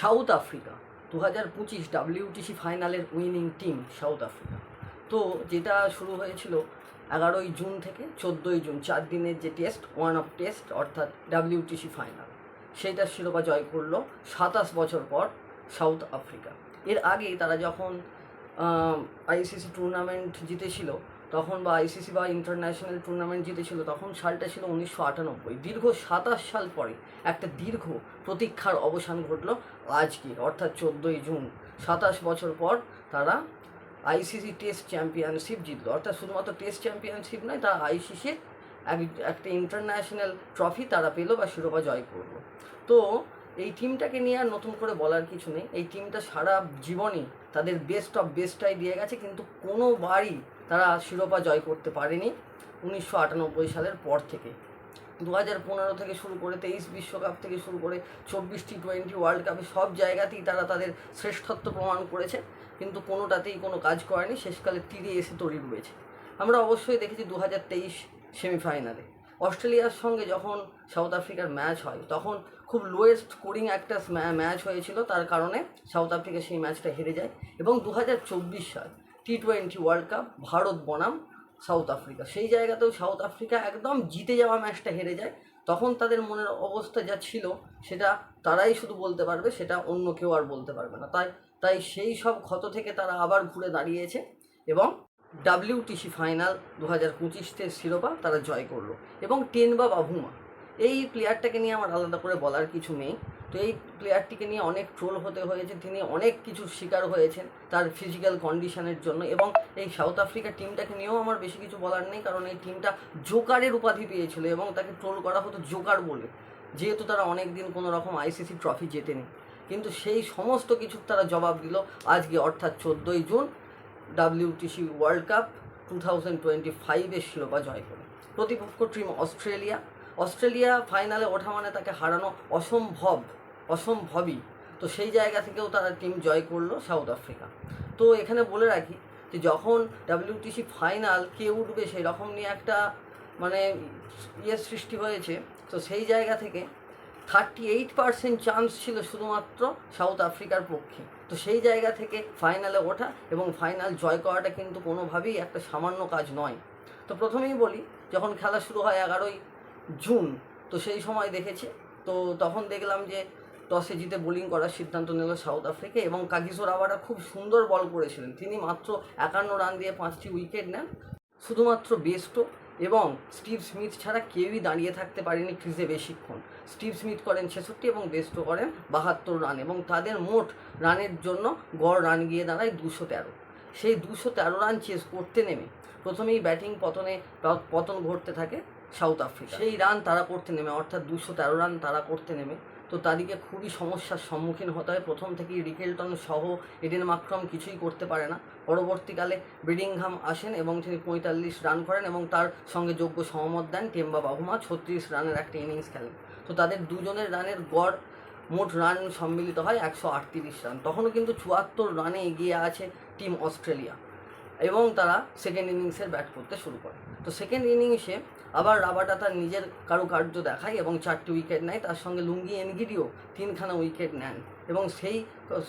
South Africa দু হাজার পঁচিশ ডাব্লিউটিসি ফাইনালের উইনিং টিম সাউথ আফ্রিকা। তো যেটা শুরু হয়েছিল এগারোই জুন থেকে চোদ্দোই জুন, চার দিনের যে টেস্ট ওয়ান অফ টেস্ট অর্থাৎ ডাব্লিউটিসি ফাইনাল সেইটার শিরোপা জয় করল সাতাশ বছর পর সাউথ আফ্রিকা। এর আগে তারা যখন আইসিসি টুর্নামেন্ট জিতেছিল তখন বা আইসিসি বা ইন্টারন্যাশনাল টুর্নামেন্ট জিতেছিল, তখন সালটা ছিল উনিশশো আটানব্বই। দীর্ঘ সাতাশ সাল পরে একটা দীর্ঘ প্রতীক্ষার অবসান ঘটলো আজকে, অর্থাৎ চোদ্দোই জুন। সাতাশ বছর পর তারা আইসিসি টেস্ট চ্যাম্পিয়নশিপ জিতলো। অর্থাৎ শুধুমাত্র টেস্ট চ্যাম্পিয়নশিপ নয়, তারা আইসিসির এক, একটা ইন্টারন্যাশনাল ট্রফি তারা পেল বা শিরোপা জয় করল। তো এই টিমটাকে নিয়ে আর নতুন করে বলার কিছু নেই। এই টিমটা সারা জীবনই তাদের বেস্ট অফ বেস্টটাই দিয়ে গেছে, কিন্তু কোনোবারই তারা শিরোপা জয় করতে পারেনি উনিশশো আটানব্বই সালের পর থেকে। দু হাজার পনেরো থেকে শুরু করে তেইশ বিশ্বকাপ থেকে শুরু করে চব্বিশ টি টোয়েন্টি ওয়ার্ল্ড কাপে সব জায়গাতেই তারা তাদের শ্রেষ্ঠত্ব প্রমাণ করেছে, কিন্তু কোনোটাতেই কোনো কাজ করেনি। শেষকালে তীরে এসে তৈরি রয়েছে আমরা অবশ্যই দেখেছি দু হাজার তেইশ সেমিফাইনালে অস্ট্রেলিয়ার সঙ্গে যখন সাউথ আফ্রিকার ম্যাচ হয়, তখন খুব লোয়েস্ট স্কোরিং একটা ম্যাচ হয়েছিল, তার কারণে সাউথ আফ্রিকা সেই ম্যাচটা হেরে যায়। এবং দু হাজার চব্বিশ সাল T twenty world cup Bharat বনাম সাউথ আফ্রিকা। সেই জায়গাতেও সাউথ আফ্রিকা একদম জিতে যাওয়া ম্যাচটা হেরে যায়। তখন তাদের মনের অবস্থা যা ছিল, সেটা তারাই শুধু বলতে পারবে, সেটা অন্য কেউ আর বলতে পারবে না। তাই তাই সেই সব ক্ষত থেকে তারা আবার ঘুরে দাঁড়িয়েছে। এবং ডাব্লিউটিসি ফাইনাল দু হাজার পঁচিশের শিরোপা তারা জয় করল। এবং টেন বা বাভুমা এই প্লেয়ারটাকে নিয়ে আমার আলাদা করে বলার কিছু নেই। তো এই প্লেয়ারটিকে নিয়ে অনেক ট্রোল হতে হয়েছে, তিনি অনেক কিছুর শিকার হয়েছেন তার ফিজিক্যাল কন্ডিশনের জন্য। এবং এই সাউথ আফ্রিকা টিমটাকে নিয়েও আমার বেশি কিছু বলার নেই, কারণ এই টিমটা জোকারের উপাধি পেয়েছিল এবং তাকে ট্রোল করা হতো জোকার বলে। যেহেতু তারা অনেক দিন কোনো রকম আইসিসি ট্রফি জেতেনি। কিন্তু সেই সমস্ত কিছুর তারা জবাব দিল আজকে, অর্থাৎ চোদ্দোই June. WTC world cup two thousand twenty ফাইভের শিরোপা জয় করে। প্রতিপক্ষ টিম অস্ট্রেলিয়া। অস্ট্রেলিয়া ফাইনালে ওঠা মানে তাকে হারানো অসম্ভব, অসম্ভবই। তো সেই জায়গা থেকেও তারা টিম জয় করল সাউথ আফ্রিকা তো এখানে বলে রাখি যে যখন ডাব্লিউটিসি ফাইনাল কে উঠবে সেই রকম নিয়ে একটা মানে ইয়ের সৃষ্টি হয়েছে। তো সেই জায়গা থেকে থার্টি এইট পার্সেন্ট চান্স ছিল শুধুমাত্র সাউথ আফ্রিকার পক্ষে। তো সেই জায়গা থেকে ফাইনালে ওঠা এবং ফাইনাল জয় করাটা কিন্তু কোনোভাবেই একটা সামান্য কাজ নয়। তো প্রথমেই বলি, যখন খেলা শুরু হয় এগারোই জুন, তো সেই সময় দেখেছে। তো তখন দেখলাম যে টসে জিতে বোলিং করার সিদ্ধান্ত নিল সাউথ আফ্রিকা এবং কাগিসো রাবারা খুব সুন্দর বল করেছিলেন। তিনি মাত্র একান্ন রান দিয়ে পাঁচটি উইকেট নেন। শুধুমাত্র বেস্টো এবং স্টিভ স্মিথ ছাড়া কেউই দাঁড়িয়ে থাকতে পারেনি ক্রিজে বেশিক্ষণ। স্টিভ স্মিথ করেন ছেষট্টি এবং বেস্ট করেন বাহাত্তর রান এবং তাদের মোট রানের জন্য গড় রান গিয়ে দাঁড়ায় দুশো তেরো। সেই দুশো তেরো রান চেস করতে নেমে প্রথমেই ব্যাটিং পতনে পতন ঘটতে থাকে সাউথ আফ্রিকা। সেই রান তারা করতে নেমে, অর্থাৎ দুশো তেরো রান তারা করতে নেমে তো তাদেরকে খুবই সমস্যার সম্মুখীন হতে হয়। প্রথম থেকেই রিকেলটন সহ এডেন মাক্রম কিছুই করতে পারে না। পরবর্তীকালে ব্রিডিংহাম আসেন এবং তিনি পঁয়তাল্লিশ রান করেন এবং তার সঙ্গে যোগ্য সহমত দেন টেম্বা বাহুমা, ছত্রিশ রানের একটা ইনিংস খেলেন। তো তাদের দুজনের রানের গড় মোট রান সম্মিলিত হয় একশো আটত্রিশ রান। তখনও কিন্তু চুয়াত্তর রানে এগিয়ে আছে টিম অস্ট্রেলিয়া এবং তারা সেকেন্ড ইনিংসের ব্যাট করতে শুরু করে। তো সেকেন্ড ইনিংসে আবার রাবাটা তার নিজের কারুকার্য দেখায় এবং চারটি উইকেট নেয়, তার সঙ্গে লুঙ্গি এনগিডিও তিনখানা উইকেট নেন। এবং সেই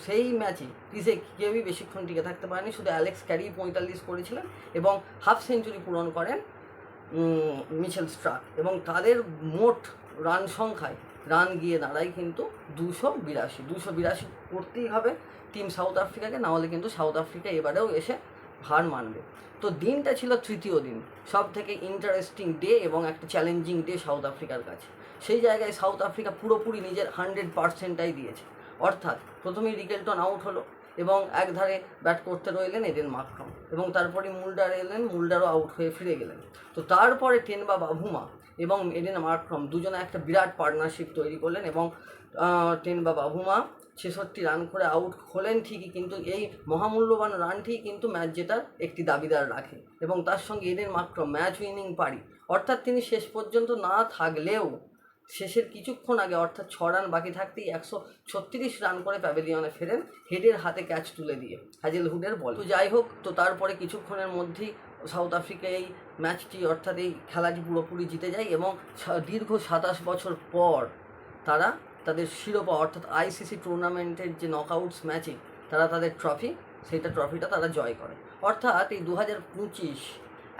সেই ম্যাচে ক্রিজে কেউই বেশিক্ষণ টিকে থাকতে পারেনি, শুধু অ্যালেক্স ক্যারি পঁয়তাল্লিশ করেছিলেন এবং হাফ সেঞ্চুরি পূরণ করেন মিচেল স্ট্রাক এবং তাদের মোট রান সংখ্যায় রান গিয়ে দাঁড়ায় কিন্তু দুশো বিরাশি। দুশো বিরাশি করতেই হবে টিম সাউথ আফ্রিকাকে নাহলে কিন্তু সাউথ আফ্রিকা এবারেও এসে হার মানবে। তো দিনটা ছিল তৃতীয় দিন সব থেকে ইন্টারেস্টিং ডে এবং একটা চ্যালেঞ্জিং ডে সাউথ আফ্রিকার কাছে। সেই জায়গায় সাউথ আফ্রিকা পুরোপুরি নিজের হান্ড্রেড পার্সেন্টটাই দিয়েছে। অর্থাৎ প্রথমেই রিকেলটন আউট হলো এবং একধারে ব্যাট করতে রইলেন এডেন মাকরম এবং তারপরে মুলডার এলেন মুলডারও আউট হয়ে ফিরে গেলেন। তো তারপরে টেন বা বাভুমা এবং এডেন মার্ক্রম দুজনে একটা বিরাট পার্টনারশিপ তৈরি করলেন এবং টেন বা বাভুমা ছেষট্টি রান করে আউট হলেন ঠিকই, কিন্তু এই মহামূল্যবান রানটি কিন্তু ম্যাচ জেতার একটি দাবিদার রাখে। এবং তার সঙ্গে এদের মাত্র ম্যাচ উইনিং পারি অর্থাৎ তিনি শেষ পর্যন্ত না থাকলেও শেষের কিছুক্ষণ আগে, অর্থাৎ ছ রান বাকি থাকতেই একশো ছত্রিশ রান করে প্যাভিলিয়নে ফেরেন হেডের হাতে ক্যাচ তুলে দিয়ে হাজেলহুডের বল তো যাই হোক, তো তারপরে কিছুক্ষণের মধ্যেই সাউথ আফ্রিকা এই ম্যাচটি অর্থাৎ এই খেলাটি পুরোপুরি জিতে যায় এবং দীর্ঘ সাতাশ বছর পর তারা তাদের শিরোপা, অর্থাৎ আইসিসি টুর্নামেন্টের যে নকআউটস ম্যাচে তারা তাদের ট্রফি সেইটা ট্রফিটা তারা জয় করে। অর্থাৎ এই দু হাজার পঁচিশ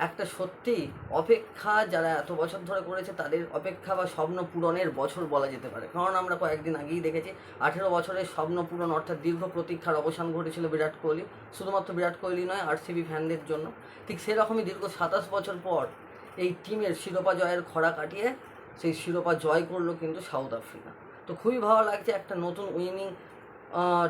একটা সত্যি অপেক্ষা যারা এত বছর ধরে করেছে, তাদের অপেক্ষা বা স্বপ্ন পূরণের বছর বলা যেতে পারে। কারণ আমরা কয়েকদিন আগেই দেখেছি, আঠেরো বছরের স্বপ্ন পূরণ, অর্থাৎ দীর্ঘ প্রতীক্ষার অবসান ঘটেছিল বিরাট কোহলি। শুধুমাত্র বিরাট কোহলি নয় আর আরসিবি ফ্যানদের জন্য। ঠিক সেরকমই দীর্ঘ সাতাশ বছর পর এই টিমের শিরোপা জয়ের খরা কাটিয়ে সেই শিরোপা জয় করল কিন্তু সাউথ আফ্রিকা তো খুবই ভালো লাগছে একটা নতুন উইনিং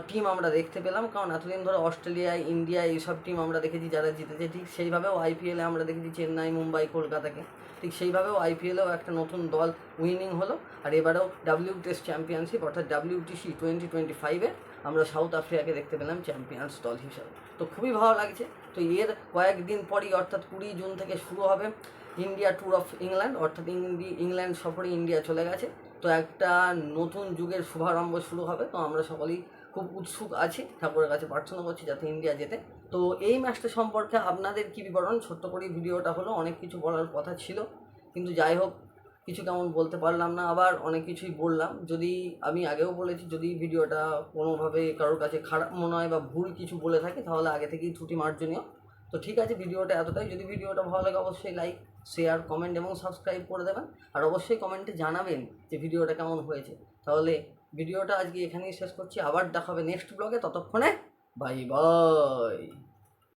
টিম আমরা দেখতে পেলাম। কারণ এতদিন ধরে অস্ট্রেলিয়া, ইন্ডিয়া এইসব টিম আমরা দেখেছি যারা জিতেছে। ঠিক সেইভাবেও আইপিএলে আমরা দেখেছি চেন্নাই, মুম্বাই, কলকাতাকে। ঠিক সেইভাবেও আইপিএলেও একটা নতুন দল উইনিং হলো। আর এবারেও ডাব্লিউ টেস্ট চ্যাম্পিয়নশিপ অর্থাৎ ডাব্লিউ ডাব্লিউটিসি টোয়েন্টি টোয়েন্টি ফাইভে আমরা সাউথ আফ্রিকাকে দেখতে পেলাম চ্যাম্পিয়ন্স দল হিসাবে। তো খুবই ভালো লাগছে। তো এর কয়েকদিন পরই, অর্থাৎ কুড়ি জুন থেকে শুরু হবে ইন্ডিয়া ট্যুর অফ ইংল্যান্ড অর্থাৎ ইংল্যান্ড সফরে ইন্ডিয়া চলে গেছে। তো একটা নতুন যুগের শুভারম্ভ শুরু হবে, তো আমরা সকলেই খুব উৎসুক আছি, ঠাকুরের কাছে প্রার্থনা করছি যাতে ইন্ডিয়া যেতে। তো এই ম্যাচটা সম্পর্কে আপনাদের কী বিবরণ? ছোট্ট করে ভিডিওটা হলো, অনেক কিছু বলার কথা ছিল, কিন্তু যাই হোক, কিছু কেমন বলতে পারলাম না, আবার অনেক কিছুই বললাম। যদি আমি আগেও বলেছি, যদি ভিডিওটা কোনোভাবে কারোর কাছে খারাপ মনে হয় বা ভুল কিছু বলে থাকে, তাহলে আগে থেকেই ত্রুটি মার্জনীয়। তো ঠিক আছে, ভিডিওটা এতটাই। যদি ভিডিওটা ভালো লাগে, অবশ্যই লাইক শেয়ার কমেন্ট এবং সাবস্ক্রাইব করে দেবেন। আর অবশ্যই কমেন্টে জানাবেন যে ভিডিওটা কেমন হয়েছে। তাহলে ভিডিওটা আজকে এখানেই শেষ করছি। আবার দেখাবে নেক্সট ব্লগে ততক্ষণে বাই বাই